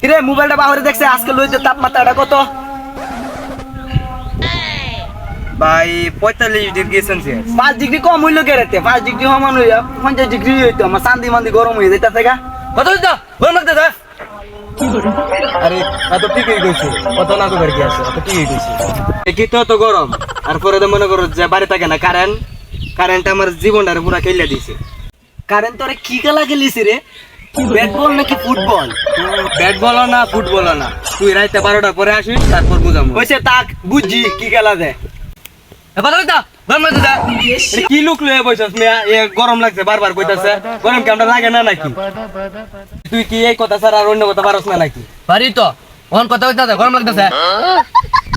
কিরে মোবাইলটা বাহরে দেখছে আজকে লইতে তাপমাত্রাটা কত? ভাই পঁয়তাল্লিশ ডিগ্রি সেলসিয়াস। পাঁচ ডিগ্রি কম হইল কে রাতে পাঁচ ডিগ্রি সমান হইয়া পঞ্চাশ ডিগ্রি হইতো আমার শান্তি মান্দি গরম হয়ে যাইতাছে গা। কত দিতা গরম লাগতেছে? আরে এত ঠিকই কইছি। কত না কইবার কি আছে? এত ঠিকই কইছি। কি তো তো গরম? আর পরে তো মনে করো যে বাড়ি থাকে না কারেন্ট কারেন্ট আমার জীবনটারে পুরা খেলে দিছে। কারেন্ট তোরে কি খেলা খেলিস রে? ব্যাট বল নাকি ফুটবল ব্যাট বলো না ফুটবল না। তুই রাইতে বারোটা পরে আসিস তারপর বুঝামু কইছে তাক বুঝছি কি খেলা দে কত দিতা গরম লাগতেছে এটা কি লুক লয়ে বইছস মিয়া? এ গরম লাগছে বারবার কইতাছে। গরম কেমন লাগে না নাকি? তুই কি এই কথা ছাড়া আর অন্য কথা পারস না নাকি? পারি তো। ওখান কথা হইতে গরম লাগতেছে।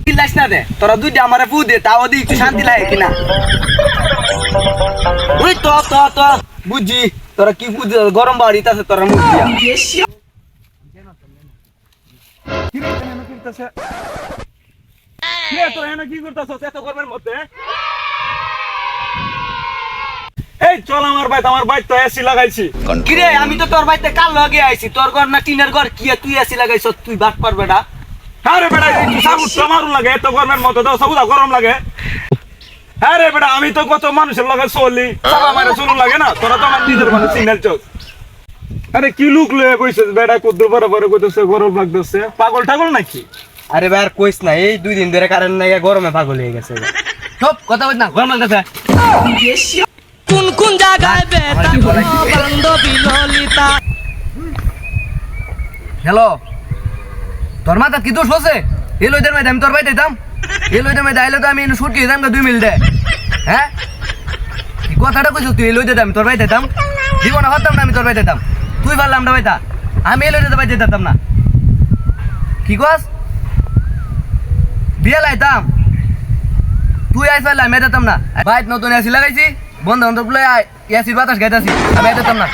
কিলাস না দে তোরা দুইটা আমারে ফু দে তাও দি একটু শান্তি লাগে কিনা। ওই তো তো তো বুঝছি। তোরা কি বুঝ গরম বাড়িতেছে তোরা মুখ দিয়া। এই চল আমার বাইত আমার বাইত তো এসি লাগাইছি। কিরে আমি তো তোর বাড়িতে কাল লগে আইছি। তোর ঘর না টিনের ঘর? কি তুই আসি লাগাইছ তুই বাট পার বেটা। হ্যাঁ রে বেটা একটু সাবুত তো লাগে এত গরমের মতো দাও সাবুদা গরম লাগে। হ্যাঁ রে বেটা আমি তো কত মানুষের লগে চলি। সাবা মারে চলুন লাগে না তোরা তো আমার নিজের মানে সিগন্যাল চোখ। আরে কি লুক লয়ে কইছিস বেটা কুদ্দুর পরে পরে কইতেছে গরম লাগতেছে। পাগল টাগল নাকি? আরে ভাই আর কইস না এই দুই দিন ধরে কারেন্ট নাই গরমে পাগল হয়ে গেছে। সব কথা হইতে না গরম লাগতেছে। কোন কোন জায়গায় বেটা বান্ধবী ললিতা? হ্যালো তোর মাথা কি দোষ হচ্ছে? এই লইদের আমি তোর বাড়িতে যেতাম এই লইদের মধ্যে আইলে তো আমি ছুটকি যেতাম দুই মিল দে। হ্যাঁ? কথাটা কইছিস তুই, এই লইতে আমি তোর বাড়িতে যেতাম জীবনে ভাবতাম না, আমি তোর বাড়িতে যেতাম তুই পারলাম না বাইতা আমি এই লইতে বাড়িতে যেতাম না। কি কস? বিয়ে লাইতাম। তুই আইস পারলে আমি যেতাম না। বাইত নতুন এসি লাগাইছি। বন্ধু বান্ধব এসির বাতাস গাইতাছি আমি যেতাম না।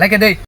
লাগে দেই।